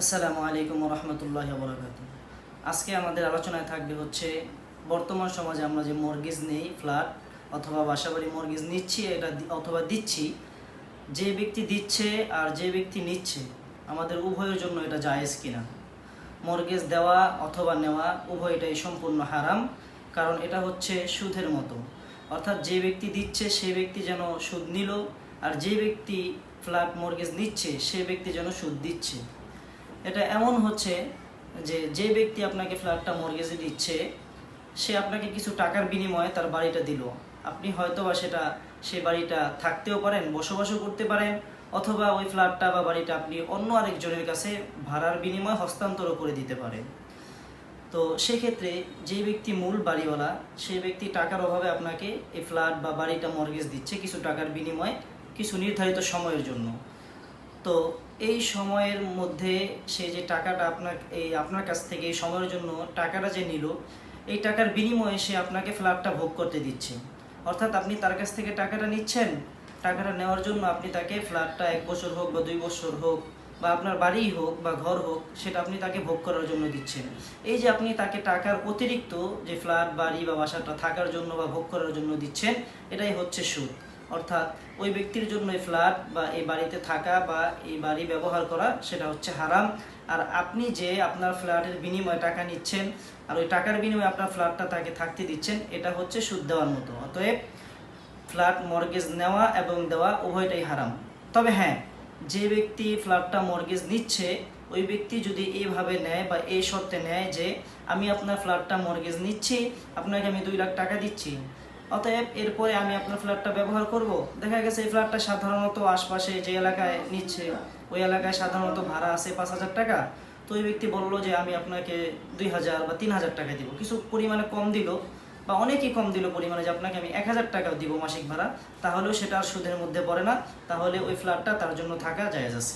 আসসালামু আলাইকুম রহমতুল্লাহ বরাকাত আজকে আমাদের আলোচনায় থাকবে হচ্ছে, বর্তমান সমাজে আমরা যে মর্গেজ নেই, ফ্ল্যাট অথবা বাসাবাড়ি মর্গেজ নিচ্ছি, এটা অথবা দিচ্ছি, যে ব্যক্তি দিচ্ছে আর যে ব্যক্তি নিচ্ছে, আমাদের উভয়ের জন্য এটা জায়েজ কিনা? মর্গেজ দেওয়া অথবা নেওয়া উভয়টাই সম্পূর্ণ হারাম, কারণ এটা হচ্ছে সুদের মতো। অর্থাৎ যে ব্যক্তি দিচ্ছে, সে ব্যক্তি যেন সুদ নিল, আর যে ব্যক্তি ফ্ল্যাট মর্গেজ নিচ্ছে, সে ব্যক্তি যেন সুদ দিচ্ছে। এটা এমন হচ্ছে যে যে ব্যক্তি আপনাকে ফ্ল্যাটটা মর্গেজে দিচ্ছে, সে আপনাকে কিছু টাকার বিনিময়ে তার বাড়িটা দিল। আপনি হয়তো বা সেটা সেই বাড়িটা থাকতেও পারেন, বসবাসও করতে পারেন, অথবা ওই ফ্ল্যাটটা বা বাড়িটা আপনি অন্য আরেকজনের কাছে ভাড়ার বিনিময়ে হস্তান্তরও করে দিতে পারেন। তো সেক্ষেত্রে যে ব্যক্তি মূল বাড়িওয়ালা সেই ব্যক্তি টাকার অভাবে আপনাকে এই ফ্ল্যাট বা বাড়িটা মর্গেজ দিচ্ছে কিছু টাকার বিনিময়ে, কিছু নির্ধারিত সময়ের জন্য। তো এই সময়ের মধ্যে সে যে টাকাটা আপনার, এই আপনার কাছ থেকে এই সময়ের জন্য টাকাটা যে নিল, এই টাকার বিনিময়ে সে আপনাকে ফ্ল্যাটটা ভোগ করতে দিচ্ছে। অর্থাৎ আপনি তার কাছ থেকে টাকাটা নিচ্ছেন, টাকাটা নেওয়ার জন্য আপনি তাকে ফ্ল্যাটটা এক বছর হোক বা দুই বছর হোক বা আপনার বাড়িই হোক বা ঘর হোক, সেটা আপনি তাকে ভোগ করার জন্য দিচ্ছেন। এই যে আপনি তাকে টাকার অতিরিক্ত যে ফ্ল্যাট, বাড়ি বা বাসাটা থাকার জন্য বা ভোগ করার জন্য দিচ্ছেন, এটাই হচ্ছে সুদ। অর্থাৎ ওই ব্যক্তির জন্য এই ফ্ল্যাট বা এই বাড়িতে থাকা বা এই বাড়ি ব্যবহার করা, সেটা হচ্ছে হারাম। আর আপনি যে আপনার ফ্ল্যাটের বিনিময়ে টাকা নিচ্ছেন, আর ওই টাকার বিনিময়ে আপনার ফ্ল্যাটটা তাকে থাকতে দিচ্ছেন, এটা হচ্ছে সুদ দেওয়ার মতো। অতএব ফ্ল্যাট মর্গেজ নেওয়া এবং দেওয়া উভয়টাই হারাম। তবে হ্যাঁ যে ব্যক্তি ফ্ল্যাটটা মর্গেজ নিচ্ছে, ওই ব্যক্তি যদি এইভাবে নেয় বা এই শর্তে নেয় যে, আমি আপনার ফ্ল্যাটটা মর্গেজ নিচ্ছি, আপনাকে আমি দুই লাখ টাকা দিচ্ছি। অতএব এরপরে আমি আপনার ফ্ল্যাটটা ব্যবহার করব। দেখা গেছে এই ফ্ল্যাটটা সাধারণত আশপাশে যে এলাকায় নিচ্ছে, ওই এলাকায় সাধারণত ভাড়া আছে পাঁচ হাজার টাকা। তো ওই ব্যক্তি বলল যে আমি আপনাকে দুই হাজার বা তিন হাজার টাকা দিব। কিছু পরিমাণে কম দিল বা অনেকই কম দিল পরিমাণে যে আপনাকে আমি এক হাজার টাকা দিব মাসিক ভাড়া। তাহলেও সেটা আর সুদের মধ্যে পড়ে না। তাহলে ওই ফ্ল্যাটটা তার জন্য থাকা জায়েজ আছে।